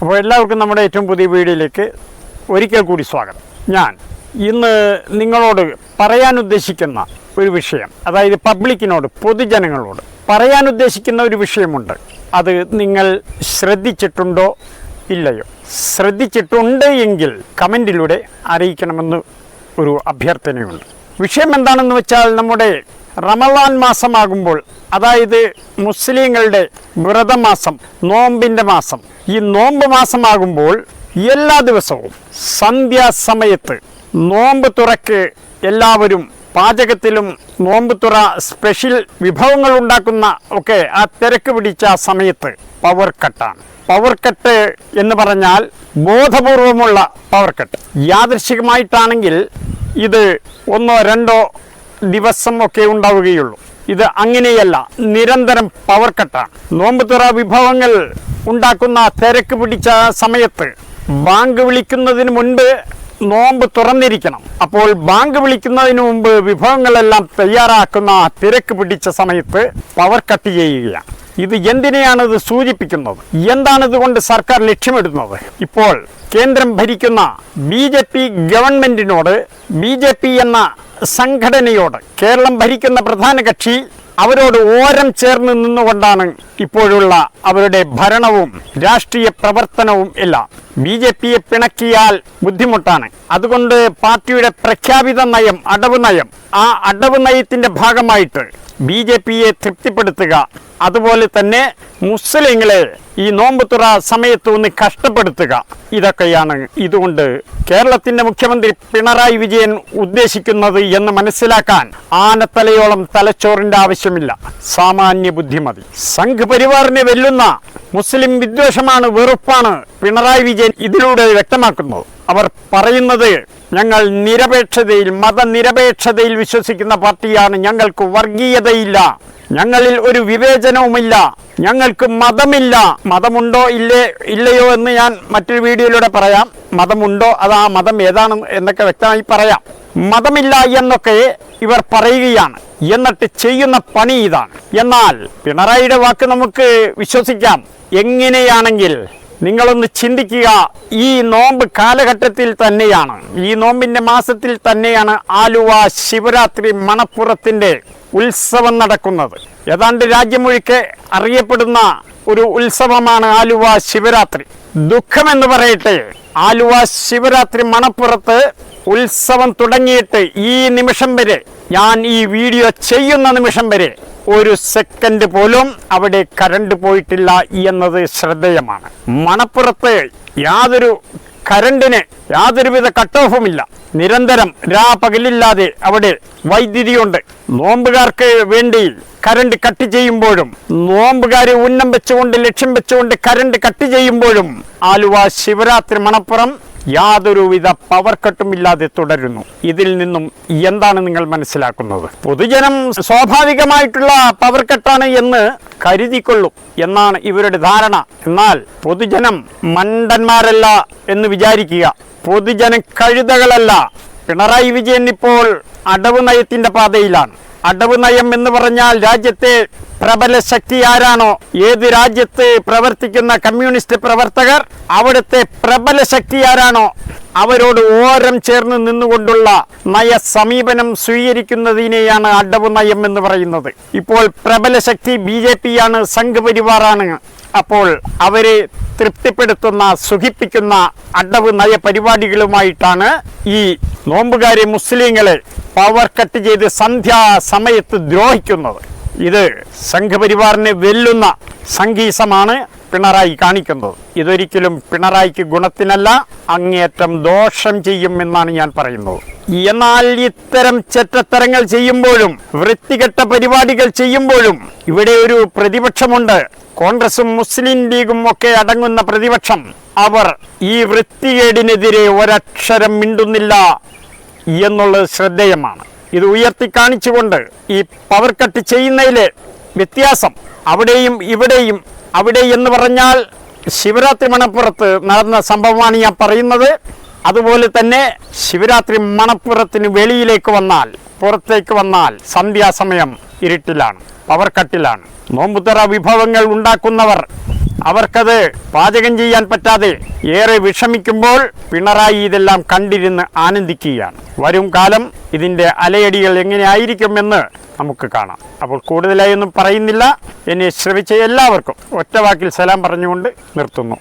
അപ്പോൾ എല്ലാവർക്കും നമ്മുടെ ഏറ്റവും പുതിയ വീഡിയോയിലേക്ക് ഒരിക്കൽ കൂടി സ്വാഗതം. ഞാൻ ഇന്ന് നിങ്ങളോട് പറയാൻ ഉദ്ദേശിക്കുന്ന ഒരു വിഷയം അതായത് പബ്ലിക്കിനോട് പൊതുജനങ്ങളോട് പറയാൻ ഉദ്ദേശിക്കുന്ന ഒരു വിഷയമുണ്ട്. അത് നിങ്ങൾ ശ്രദ്ധിച്ചിട്ടുണ്ടോ ഇല്ലയോ? ശ്രദ്ധിച്ചിട്ടുണ്ട് എങ്കിൽ കമന്റിലൂടെ അറിയിക്കണമെന്ന് ഒരു അഭ്യർത്ഥനയുണ്ട്. വിഷയം എന്താണെന്ന് വെച്ചാൽ നമ്മുടെ റമദാൻ മാസമാകുമ്പോൾ അതായത് മുസ്ലിങ്ങളുടെ വ്രതമാസം നോമ്പിന്റെ മാസം ഈ നോമ്പ് മാസമാകുമ്പോൾ എല്ലാ ദിവസവും സന്ധ്യാസമയത്ത് നോമ്പ് തുറക്ക് എല്ലാവരും പാചകത്തിലും നോമ്പ് തുറ സ്പെഷ്യൽ വിഭവങ്ങൾ ഉണ്ടാക്കുന്ന ഒക്കെ ആ തിരക്ക് പിടിച്ച സമയത്ത് പവർ കട്ടാണ് പവർ കട്ട് എന്ന് പറഞ്ഞാൽ ബോധപൂർവമുള്ള പവർ കട്ട് യാദൃശികമായിട്ടാണെങ്കിൽ ഇത് ഒന്നോ രണ്ടോ ദിവസം ഒക്കെ ഉണ്ടാവുകയുള്ളൂ. ഇത് അങ്ങനെയല്ല നിരന്തരം പവർ കട്ടാണ് നോമ്പ് തുറ വിഭവങ്ങൾ ഉണ്ടാക്കുന്ന തിരക്ക് പിടിച്ച സമയത്ത് ബാങ്ക് വിളിക്കുന്നതിന് മുൻപ് നോമ്പ് തുറന്നിരിക്കണം. അപ്പോൾ ബാങ്ക് വിളിക്കുന്നതിന് മുമ്പ് വിഭവങ്ങളെല്ലാം തയ്യാറാക്കുന്ന തിരക്ക് പിടിച്ച സമയത്ത് പവർ കട്ട് ചെയ്യുകയാണ്. ഇത് എന്തിനെയാണ് ഇത് സൂചിപ്പിക്കുന്നത്? എന്താണ് ഇതുകൊണ്ട് സർക്കാർ ലക്ഷ്യമിടുന്നത്? ഇപ്പോൾ കേന്ദ്രം ഭരിക്കുന്ന ബി ഗവൺമെന്റിനോട് ബി എന്ന സംഘടനയോട് കേരളം ഭരിക്കുന്ന പ്രധാന കക്ഷി അവരോട് ഓരം ചേർന്ന് നിന്നുകൊണ്ടാണ് ഇപ്പോഴുള്ള അവരുടെ ഭരണവും രാഷ്ട്രീയ പ്രവർത്തനവും എല്ലാം. ബി ജെ പിയെ പിണക്കിയാൽ ബുദ്ധിമുട്ടാണ്. അതുകൊണ്ട് പാർട്ടിയുടെ പ്രഖ്യാപിത നയം അടവ് നയം ആ അടവ് നയത്തിന്റെ ഭാഗമായിട്ട് ബി ജെ പിയെ തൃപ്തിപ്പെടുത്തുക. അതുപോലെ തന്നെ മുസ്ലിങ്ങളെ ഈ നോമ്പുതുറ സമയത്ത് ഒന്ന് കഷ്ടപ്പെടുത്തുക. ഇതൊക്കെയാണ് ഇതുകൊണ്ട് കേരളത്തിന്റെ മുഖ്യമന്ത്രി പിണറായി വിജയൻ ഉദ്ദേശിക്കുന്നത് എന്ന് മനസ്സിലാക്കാൻ ആനത്തലയോളം തലച്ചോറിന്റെ ആവശ്യമില്ല. സാമാന്യ ബുദ്ധിമതി സംഘപരിവാറിനെ സംഘ് വെല്ലുന്ന മുസ്ലിം വിദ്വേഷമാണ് വെറുപ്പാണ് പിണറായി വിജയൻ ഇതിലൂടെ വ്യക്തമാക്കുന്നത്. അവർ പറയുന്നത് ഞങ്ങൾ നിരപേക്ഷതയിൽ മതനിരപേക്ഷതയിൽ വിശ്വസിക്കുന്ന പാർട്ടിയാണ്. ഞങ്ങൾക്ക് വർഗീയതയില്ല. ഞങ്ങളിൽ ഒരു വിവേചനവുമില്ല. ഞങ്ങൾക്ക് മതമില്ല. മതമുണ്ടോ ഇല്ലേ ഇല്ലയോ എന്ന് ഞാൻ മറ്റൊരു വീഡിയോയിലൂടെ പറയാം. മതമുണ്ടോ അത് ആ മതം ഏതാണ് എന്നൊക്കെ വ്യക്തമായി പറയാം. മതമില്ല എന്നൊക്കെ ഇവർ പറയുകയാണ്. എന്നിട്ട് ചെയ്യുന്ന പണി ഇതാണ്. എന്നാൽ പിണറായിയുടെ വാക്ക് നമുക്ക് വിശ്വസിക്കാം. എങ്ങനെയാണെങ്കിൽ നിങ്ങളൊന്ന് ചിന്തിക്കുക ഈ നോമ്പ് കാലഘട്ടത്തിൽ തന്നെയാണ്. ഈ നോമ്പിന്റെ മാസത്തിൽ തന്നെയാണ് ആലുവ ശിവരാത്രി മണപ്പുറത്തിന്റെ ഉത്സവം നടക്കുന്നത്. ഏതാണ്ട് രാജ്യമൊഴിക്കെ അറിയപ്പെടുന്ന ഒരു ഉത്സവമാണ് ആലുവ ശിവരാത്രി. ദുഃഖം എന്ന് പറയട്ടെ ആലുവ ശിവരാത്രി മണപ്പുറത്ത് ഉത്സവം തുടങ്ങിയിട്ട് ഈ നിമിഷം വരെ ഞാൻ ഈ വീഡിയോ ചെയ്യുന്ന നിമിഷം വരെ ഒരു സെക്കൻഡ് പോലും അവിടെ കരണ്ട് പോയിട്ടില്ല എന്നത് ശ്രദ്ധേയമാണ്. മണപ്പുറത്ത് യാതൊരു കരണ്ടിന് യാതൊരുവിധ കട്ട് ഓഫുമില്ല നിരന്തരം രാപകലില്ലാതെ അവിടെ വൈദ്യുതിയുണ്ട്. നോമ്പുകാർക്ക് വേണ്ടി കരണ്ട് കട്ട് ചെയ്യുമ്പോഴും നോമ്പുകാരെ ഉന്നം വെച്ചുകൊണ്ട് ലക്ഷ്യം വെച്ചുകൊണ്ട് കരണ്ട് കട്ട് ചെയ്യുമ്പോഴും ആലുവ ശിവരാത്രി മണപ്പുറം യാതൊരുവിധ പവർ കട്ടും ഇല്ലാതെ തുടരുന്നു. ഇതിൽ നിന്നും എന്താണ് നിങ്ങൾ മനസ്സിലാക്കുന്നത്? പൊതുജനം സ്വാഭാവികമായിട്ടുള്ള പവർ കട്ടാണ് എന്ന് കരുതിക്കൊള്ളും എന്നാണ് ഇവരുടെ ധാരണ. എന്നാൽ പൊതുജനം മണ്ടന്മാരല്ല എന്ന് വിചാരിക്കുക. പൊതുജനം കഴുതകളല്ല. പിണറായി വിജയൻ ഇപ്പോൾ അടവ് നയത്തിന്റെ പാതയിലാണ്. അടവ് നയം എന്ന് പറഞ്ഞാൽ രാജ്യത്തെ പ്രബല ശക്തി ആരാണോ? ഏത് രാജ്യത്ത് പ്രവർത്തിക്കുന്ന കമ്മ്യൂണിസ്റ്റ് പ്രവർത്തകർ? അവിടുത്തെ പ്രബല ശക്തി ആരാണോ? അവരോട് ഓരം ചേർന്ന് നിന്നുകൊണ്ടുള്ള നയ സമീപനം സ്വീകരിക്കുന്നതിനെയാണ് അടവ് നയം എന്ന് പറയുന്നത്. ഇപ്പോൾ പ്രബല ശക്തി ബി ജെ പി ആണ് സംഘപരിവാറാണ്. അപ്പോൾ അവരെ തൃപ്തിപ്പെടുത്തുന്ന സുഖിപ്പിക്കുന്ന അടവ് നയ പരിപാടികളുമായിട്ടാണ് ഈ നോമ്പുകാരി മുസ്ലിങ്ങളെ പവർ കട്ട് ചെയ്ത് സന്ധ്യാ സമയത്ത് ദ്രോഹിക്കുന്നത്. ഇത് സംഘപരിവാറിനെ വെല്ലുന്ന സംഗീസമാണ് പിണറായി കാണിക്കുന്നത്. ഇതൊരിക്കലും പിണറായിക്ക് ഗുണത്തിനല്ല അങ്ങേറ്റം ദോഷം ചെയ്യും എന്നാണ് ഞാൻ പറയുന്നത്. എന്നാൽ ഇത്തരം ചെറ്റത്തരങ്ങൾ ചെയ്യുമ്പോഴും വൃത്തികെട്ട പരിപാടികൾ ചെയ്യുമ്പോഴും ഇവിടെ ഒരു പ്രതിപക്ഷമുണ്ട്. കോൺഗ്രസും മുസ്ലിം ലീഗും ഒക്കെ അടങ്ങുന്ന പ്രതിപക്ഷം അവർ ഈ വൃത്തികേടിനെതിരെ ഒരക്ഷരം മിണ്ടുന്നില്ല എന്നുള്ളത് ശ്രദ്ധേയമാണ്. ഇത് ഉയർത്തി കാണിച്ചുകൊണ്ട് ഈ പവർ കട്ട് ചെയ്യുന്നതിലെ വ്യത്യാസം അവിടെയും ഇവിടെയും അവിടെ എന്ന് പറഞ്ഞാൽ ശിവരാത്രി മണപ്പുറത്ത് നടന്ന സംഭവമാണ് ഞാൻ പറയുന്നത്. അതുപോലെ തന്നെ ശിവരാത്രി മണപ്പുറത്തിന് വെളിയിലേക്ക് വന്നാൽ പുറത്തേക്ക് വന്നാൽ സന്ധ്യാസമയം ഇരുട്ടിലാണ് പവർ കട്ടിലാണ് നോമ്പുതറ വിഭവങ്ങൾ ഉണ്ടാക്കുന്നവർ അവർക്കത് പാചകം ചെയ്യാൻ പറ്റാതെ ഏറെ വിഷമിക്കുമ്പോൾ പിണറായി ഇതെല്ലാം കണ്ടിരുന്ന് ആനന്ദിക്കുകയാണ്. വരും കാലം ഇതിന്റെ അലയടികൾ എങ്ങനെയായിരിക്കുമെന്ന് നമുക്ക് കാണാം. അപ്പോൾ കൂടുതലായി ഒന്നും പറയുന്നില്ല. എന്നെ ശ്രമിച്ച എല്ലാവർക്കും ഒറ്റവാക്കിൽ സലാം പറഞ്ഞുകൊണ്ട് നിർത്തുന്നു.